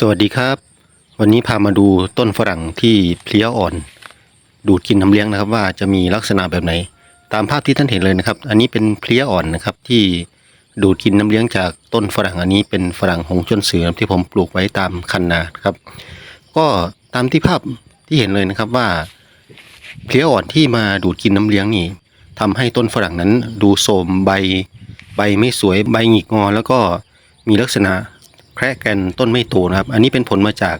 สวัสดีครับ วันนี้พามาดูต้นฝรั่งที่เพลี้ยอ่อน ดูดกินน้ำเลี้ยงนะครับ ว่าจะมีลักษณะแบบไหน ตามภาพที่ท่านเห็นเลยนะครับ อันนี้เป็นเพลี้ยอ่อนนะครับ ที่ดูดกินน้ำเลี้ยงจากต้นฝรั่งอันนี้เป็นฝรั่งหงจนเสือที่ผมปลูกไว้ตามคันนาครับ ก็ตามที่ภาพที่เห็นเลยนะครับว่าเพลี้ยอ่อนที่มาดูดกินน้ำเลี้ยงนี่ทำให้ต้นฝรั่งนั้นดูโทมใบ ใบไม่สวยใบหงิกงอแล้วก็มีลักษณะ แคระแกนต้นไม่โตนะครับ อันนี้เป็นผลมาจาก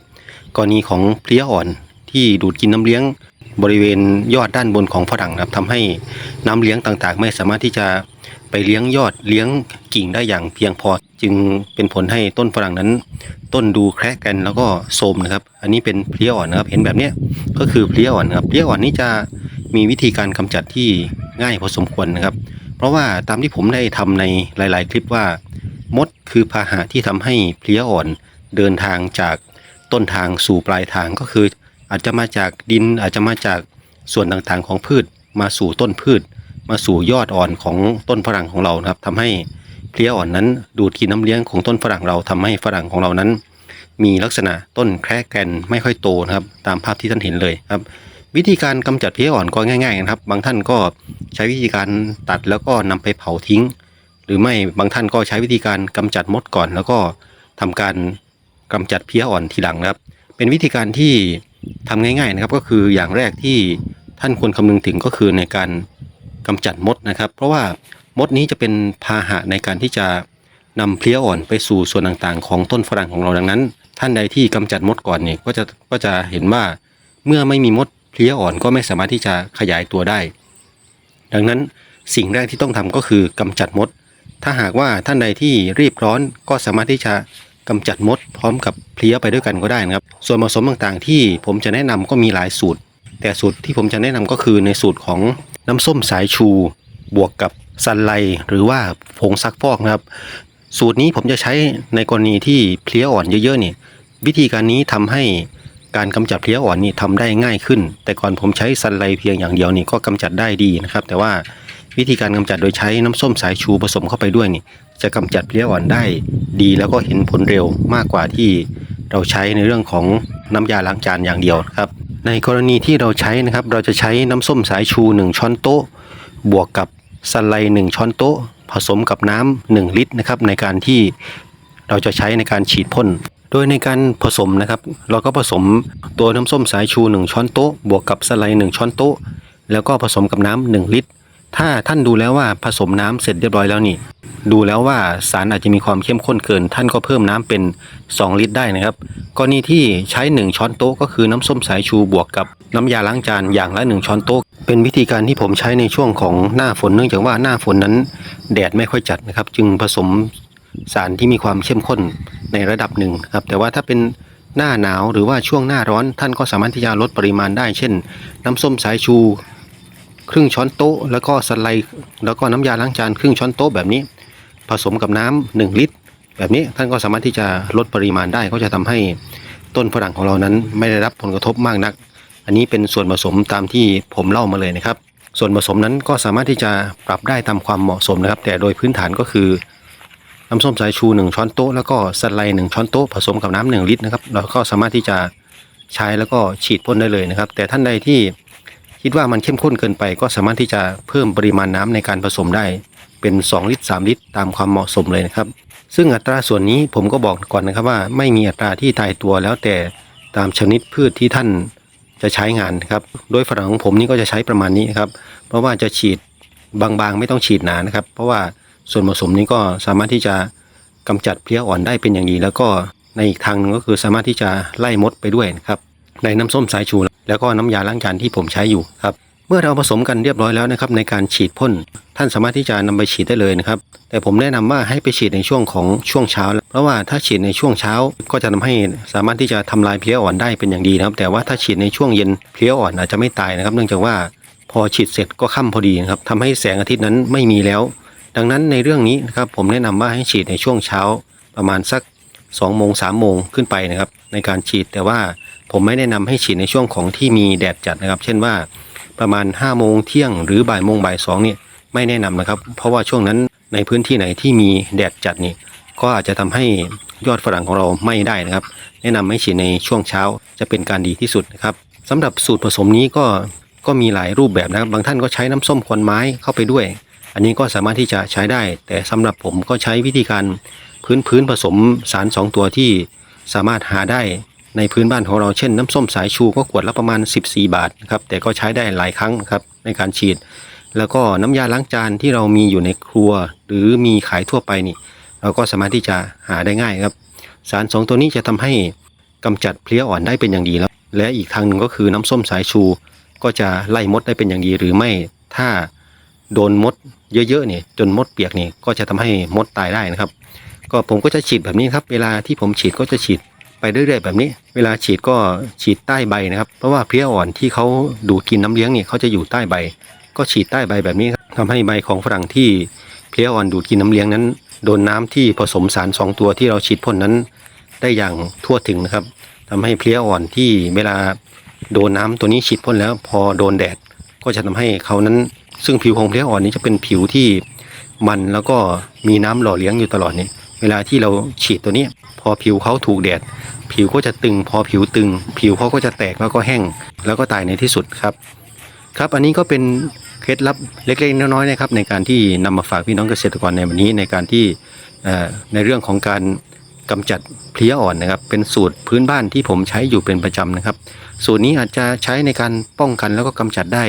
กรณีของเพลี้ยอ่อนที่ดูดกินน้ำเลี้ยงบริเวณยอดด้านบนของฝรั่งนะครับทำให้น้ำเลี้ยงต่างๆ ไม่สามารถที่จะไปเลี้ยงยอดเลี้ยงกิ่งได้อย่างเพียงพอ จึงเป็นผลให้ต้นฝรั่งนั้น ต้นดูแคระแกนแล้วก็โทมนะครับ อันนี้เป็นเพลี้ยอ่อนนะครับ เห็นแบบนี้ก็คือเพลี้ยอ่อนนะครับเพลี้ยอ่อนนี้จะมีวิธีการกำจัดที่ง่ายพอสมควรนะครับ เพราะว่าตามที่ผมได้ทำในหลาย ๆ คลิปว่า มดคือพาหะที่ทำให้เพลี้ยอ่อนเดินทางจากต้นทางสู่ปลายทางก็คือ อาจจะมาจากดินอาจจะมาจากส่วนต่างๆของพืช มาสู่ต้นพืช มาสู่ยอดอ่อนของต้นฝรั่งของเรานะครับทำให้เพลี้ยอ่อนนั้น ดูดกินน้ำเลี้ยงของต้นฝรั่งเราทำให้ฝรั่งของเรานั้น มีลักษณะต้นแคระแกนไม่ค่อยโตนะครับ ตามภาพที่ท่านเห็นเลยครับ วิธีการกำจัดเพลี้ยอ่อนก็ง่าย ๆ นะครับ บางท่านก็ใช้วิธีการตัดแล้วก็นำไปเผาทิ้ง หรือไม่บางท่านก็ใช้วิธีการกำจัดมดก่อน แล้วก็ทำการกำจัดเพี้ยอ่อนทีหลังนะครับ เป็นวิธีการที่ทำง่าย ๆนะครับ ก็คืออย่างแรกที่ท่านควรคำนึงถึงก็คือในการกำจัดมดนะครับ เพราะว่ามดนี้จะเป็นพาหะในการที่จะนำเพลี้ยอ่อนไปสู่ส่วนต่างๆ ของต้นฝรั่งของเราดังนั้น ท่านใดที่กำจัดมดก่อนเนี่ยก็จะก็จะเห็นว่าเมื่อไม่มีมดเพลี้ยอ่อนก็ไม่สามารถที่จะขยายตัวได้ ดังนั้นสิ่งแรกที่ต้องทำก็คือกำจัดมด ถ้าหากว่าท่านใดที่รีบร้อนก็สามารถที่จะกำจัดมดพร้อมกับเพลี้ยไปด้วยกันก็ได้นะครับ ส่วนผสมต่างๆ ที่ผมจะแนะนำก็มีหลายสูตร แต่สูตรที่ผมจะแนะนำก็คือในสูตรของน้ำส้มสายชู บวกกับซันไลหรือว่าผงซักฟอกนะครับ สูตรนี้ผมจะใช้ในกรณีที่เพลี้ยอ่อนเยอะๆนี่วิธีการนี้ทำให้การกำจัดเพลี้ยอ่อนนี่ทำได้ง่ายขึ้น แต่ก่อนผมใช้ซันไลเพียงอย่างเดียวนี่ก็กำจัดได้ดีนะครับ แต่ว่า วิธีการกำจัดโดยใช้น้ำส้มสายชูผสมเข้าไปด้วยนี่ จะกำจัดเพลี้ยอ่อนได้ดีแล้วก็เห็นผลเร็วมากกว่าที่เราใช้ในเรื่องของน้ำยาล้างจานอย่างเดียวครับ ในกรณีที่เราใช้นะครับ เราจะใช้น้ำส้มสายชู 1 ช้อนโต๊ะ บวกกับสไลด์1ช้อนโต๊ะ ผสมกับน้ำ1ลิตรนะครับในการที่เราจะใช้ในการฉีดพ่นโดยในการผสมนะครับ เราก็ผสมตัวน้ำส้มสายชู 1 ช้อนโต๊ะ บวกกับสไลด์1ช้อนโต๊ะ แล้วก็ผสมกับน้ำ1ลิตร ถ้าท่านดูแล้วว่าผสมน้ำเสร็จเรียบร้อยแล้วนี่ ดูแล้วว่าสารอาจจะมีความเข้มข้นเกิน ท่านก็เพิ่มน้ำเป็น 2 ลิตรได้นะครับกรณีที่ใช้ 1 ช้อนโต๊ะก็คือน้ำส้มสายชูบวกกับน้ำยาล้างจานอย่างละ 1 ช้อนโต๊ะ เป็นวิธีการที่ผมใช้ในช่วงของหน้าฝนเนื่องจากว่าหน้าฝนนั้น แดดไม่ค่อยจัดนะครับ จึงผสมสารที่มีความเข้มข้นในระดับหนึ่งครับแต่ว่าถ้าเป็นหน้าหนาวหรือว่าช่วงหน้าร้อนท่านก็สามารถที่จะลดปริมาณได้ เช่น น้ำส้มสายชู ครึ่งช้อนโต๊ะ แล้วก็สไลด์แล้วก็น้ำยาล้างจานครึ่งช้อนโต๊ะแบบนี้ ผสมกับน้ำหนึ่งลิตร แบบนี้ท่านก็สามารถที่จะลดปริมาณได้ก็จะทำให้ต้นฝรั่งของเรานั้นไม่ได้รับผลกระทบมากนัก อันนี้เป็นส่วนผสมตามที่ผมเล่ามาเลยนะครับ ส่วนผสมนั้นก็สามารถที่จะปรับได้ตามความเหมาะสมนะครับ แต่โดยพื้นฐานก็คือน้ำส้มสายชู 1 ช้อนโต๊ะแล้วก็สไลด์1ช้อนโต๊ะผสมกับน้ำหนึ่งลิตรนะครับเราก็สามารถที่จะใช้แล้วก็ฉีดพ่นได้เลยนะครับ แต่ท่านใดที่ คิดว่ามันเข้มข้นเกินไปก็สามารถที่จะเพิ่มปริมาณน้ำในการผสมได้ เป็น 2 ลิตร 3 ลิตร ตามความเหมาะสมเลยนะครับ ซึ่งอัตราส่วนนี้ผมก็บอกก่อนนะครับว่าไม่มีอัตราที่ตายตัวแล้วแต่ตามชนิดพืชที่ท่านจะใช้งานครับ โดยฝรั่งของผมนี่ก็จะใช้ประมาณนี้นครับ เพราะว่าจะฉีดบางๆ ไม่ต้องฉีดหนานะครับ เพราะว่าส่วนผสมนี้ก็สามารถที่จะกำจัดเพลี้ยอ่อนได้เป็นอย่างดี แล้วก็ในอีกทางหนึงก็คือสามารถที่จะไล่มดไปด้วยนะครับ ในน้ำส้มสายชู แล้วก็น้ำยาล้างจานที่ผมใช้อยู่ครับเมื่อเราผสมกันเรียบร้อยแล้วนะครับในการฉีดพ่นท่านสามารถที่จะนำไปฉีดได้เลยนะครับ แต่ผมแนะนำว่าให้ไปฉีดในช่วงของช่วงเช้า เพราะว่าถ้าฉีดในช่วงเช้าก็จะทำให้สามารถที่จะทำลายเพลี้ยอ่อนได้เป็นอย่างดีนะครับ แต่ว่าถ้าฉีดในช่วงเย็นเพลี้ยอ่อนอาจจะไม่ตายนะครับ เนื่องจากว่าพอฉีดเสร็จก็ค่ำพอดีนะครับทำให้แสงอาทิตย์นั้นไม่มีแล้ว ดังนั้นในเรื่องนี้นะครับผมแนะนำว่าให้ฉีดในช่วงเช้า ประมาณสัก2โมง3โมงขึ้นไปนะครับในการฉีดแต่ว่า ผมไม่แนะนำให้ฉีดในช่วงของที่มีแดดจัดนะครับ เช่นว่าประมาณ5โมงเที่ยงหรือบ่ายโมงบ่ายสองเนี่ยไม่แนะนำนะครับ เพราะว่าช่วงนั้นในพื้นที่ไหนที่มีแดดจัดนี่ก็อาจจะทำให้ยอดฝรั่งของเราไม่ได้นะครับ แนะนำให้ฉีดในช่วงเช้าจะเป็นการดีที่สุดนะครับสำหรับสูตรผสมนี้ก็ก็มีหลายรูปแบบนะครับ บางท่านก็ใช้น้ำส้มควันไม้เข้าไปด้วย อันนี้ก็สามารถที่จะใช้ได้ แต่สำหรับผมก็ใช้วิธีการพื้นพื้นผสมสาร 2 ตัวที่สามารถหาได้ ในพื้นบ้านของเราเช่นน้ำส้มสายชูก็ขวดละประมาณ 14 บาทนะครับแต่ก็ใช้ได้หลายครั้งครับในการฉีด แล้วก็น้ำยาล้างจานที่เรามีอยู่ในครัว หรือมีขายทั่วไปนี่ เราก็สามารถที่จะหาได้ง่ายครับ สารสองตัวนี้จะทำให้กำจัดเพลี้ยอ่อนได้เป็นอย่างดีแล้ว และอีกทางหนึ่งก็คือน้ำส้มสายชู ก็จะไล่มดได้เป็นอย่างดีหรือไม่ ถ้าโดนมดเยอะๆเนี่ยจนมดเปียกเนี่ยก็จะทำให้มดตายได้นะครับ ก็ผมก็จะฉีดแบบนี้ครับ เวลาที่ผมฉีดก็จะฉีด ไปเรื่อยๆแบบนี้ เวลาฉีดก็ฉีดใต้ใบนะครับ เพราะว่าเพลี้ยอ่อนที่เขาดูดกินน้ำเลี้ยงเนี่ยเขาจะอยู่ใต้ใบ ก็ฉีดใต้ใบแบบนี้ทำให้ใบของฝรั่งที่เพลี้ยอ่อนดูดกินน้ำเลี้ยงนั้น โดนน้ำที่ผสมสารสองตัวที่เราฉีดพ่นนั้น ได้อย่างทั่วถึงนะครับทำให้เพลี้ยอ่อนที่เวลาโดนน้ำตัวนี้ฉีดพ่นแล้ว พอโดนแดดก็จะทำให้เขานั้น ซึ่งผิวของเพลี้ยอ่อนนี้จะเป็นผิวที่มันแล้วก็มีน้ำหล่อเลี้ยงอยู่ตลอดนี่ เวลาที่เราฉีดตัวนี้พอผิวเขาถูกแดด ผิวก็จะตึง พอผิวตึง ผิวเขาก็จะแตกแล้วก็แห้ง แล้วก็ตายในที่สุดครับ ครับอันนี้ก็เป็นเคล็ดลับเล็กๆน้อยๆนะครับ ในการที่นำมาฝากพี่น้องเกษตรกรในวันนี้ในการที่เอ่อในเรื่องของการกำจัดเพลี้ยอ่อนนะครับ เป็นสูตรพื้นบ้านที่ผมใช้อยู่เป็นประจำนะครับ สูตรนี้อาจจะใช้ในการป้องกันแล้วก็กำจัดได้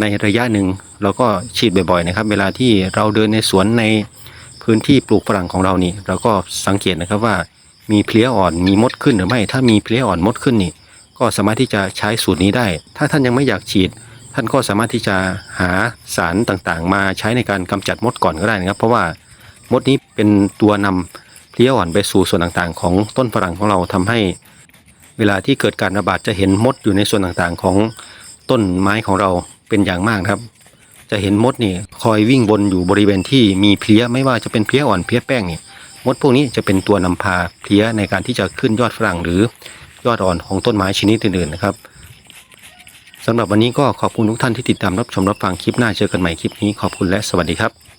ในระยะหนึ่งเราก็ฉีดบ่อยๆนะครับ เวลาที่เราเดินในสวนใน พื้นที่ปลูกฝรั่งของเรานี่ เราก็สังเกตนะครับว่ามีเพลี้ยอ่อนมีมดขึ้นหรือไม่ ถ้ามีเพลี้ยอ่อนมดขึ้นนี่ ก็สามารถที่จะใช้สูตรนี้ได้ ถ้าท่านยังไม่อยากฉีด ท่านก็สามารถที่จะหาสารต่างๆ มาใช้ในการกำจัดมดก่อนก็ได้นะครับ เพราะว่ามดนี้เป็นตัวนำเพลี้ยอ่อนไปสู่ส่วนต่างๆ ของต้นฝรั่งของเราทำให้ เวลาที่เกิดการระบาดจะเห็นมดอยู่ในส่วนต่างๆ ของต้นไม้ของเราเป็นอย่างมากครับ จะเห็นมดนี่คอยวิ่งวนอยู่บริเวณที่มีเพลี้ยไม่ว่าจะเป็นเพลี้ยอ่อนเพลี้ยแป้งนี่มดพวกนี้จะเป็นตัวนำพาเพลี้ยในการที่จะขึ้นยอดฝรั่งหรือยอดอ่อนของต้นไม้ชนิดอื่นๆนะครับสำหรับวันนี้ก็ขอบคุณทุกท่านที่ติดตามรับชมรับฟังคลิปหน้าเจอกันใหม่คลิปนี้ขอบคุณและสวัสดีครับ